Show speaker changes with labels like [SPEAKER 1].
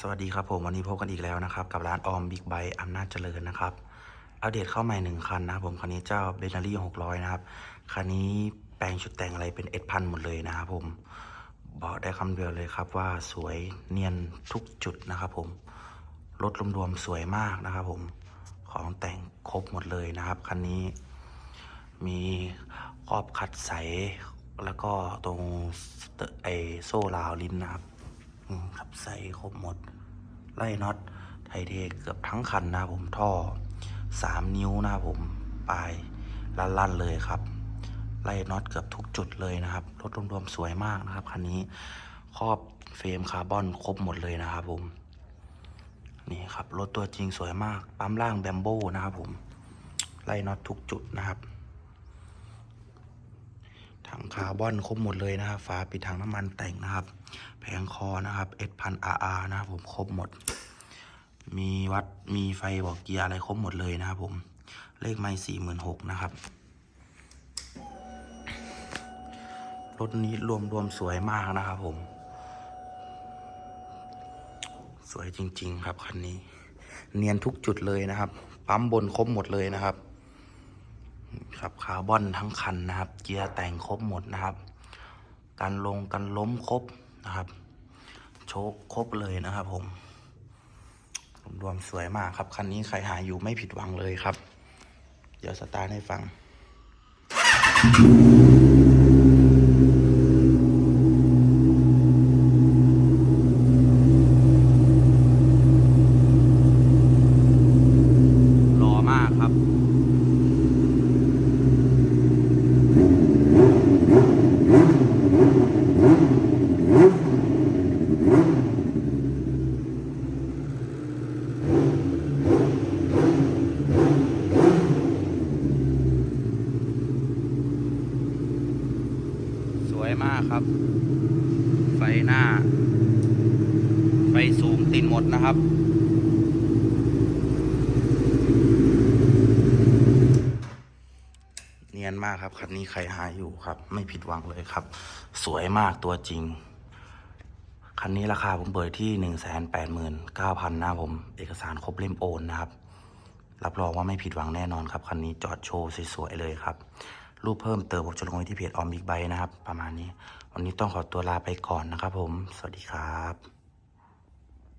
[SPEAKER 1] สวัสดีครับผมวันนี้พบกันอีกแล้วนะครับกับร้านออมบิ๊กไบอำนาจเจริญนะครับอัปเดตเข้าใหม่หนึ่งคันนะครับผมคันนี้เจ้าเบนารี่หกร้อยนะครับคันนี้แปลงชุดแต่งอะไรเป็นเอ็ดพันหมดเลยนะครับผมบอกได้คำเดียวเลยครับว่าสวยเนียนทุกจุดนะครับผมรถรวมๆสวยมากนะครับผมของแต่งครบหมดเลยนะครับคันนี้มีครอบคัดใสแล้วก็ตรงเตไอโซ่ราวลิ้นนะครับ ครับใส่ครบหมด ไล่น็อตไทเทเกือบทั้งคันนะผมท่อสามนิ้วนะผมปลายลั่นๆเลยครับ ไล่น็อตเกือบทุกจุดเลยนะครับรถรวมๆสวยมากนะครับคันนี้ครอบเฟรมคาร์บอนครบหมดเลยนะครับผมนี่ครับรถตัวจริงสวยมาก ปั๊มล่างแบมโบนะครับผมไล่น็อตทุกจุดนะครับ คาร์บอนครบหมดเลยนะครับ ฝาปิดถังน้ำมันแต่งนะครับ แผงคอนะครับ S พัน RR นะครับผมครบหมด มีวัดมีไฟบอกเกียร์อะไรครบหมดเลยนะครับผม เลขไม่สี่หมื่นหกนะครับ รถนี้รวมรวมๆสวยมากนะครับผม สวยจริง ๆ ครับคันนี้ เนียนทุกจุดเลยนะครับ ปั๊มบนครบหมดเลยนะครับ ครับคาร์บอนทั้งคันนะครับ เกียร์แต่งครบหมดนะครับการลงกันล้มครบนะครับ โชคครบเลยนะครับผมรวมสวยมากครับ คันนี้ใครหาอยู่ไม่ผิดหวังเลยครับ เดี๋ยวสตาร์ทให้ฟัง หล่อมากครับ ส วยมากครับ ไฟหน้า ไฟสูงติดหมดนะครับเนียนมากครับคันนี้ใครหาอยู่ครับ ไม่ผิดหวังเลยครับ สวยมากตัวจริง คันนี้ราคาผมเปิดที่หนึ่งแสนแปดหมื่นเก้าพันนะผม เอกสารครบเล่มโอนนะครับ รับรองว่าไม่ผิดหวังแน่นอนครับ คันนี้จอดโชว์สวยๆเลยครับ รูปเพิ่มเติมผมจะลงไว้ที่เพจออมบิ๊กไบนะครับ ประมาณนี้ วันนี้ต้องขอตัวลาไปก่อนนะครับผม สวัสดีครับ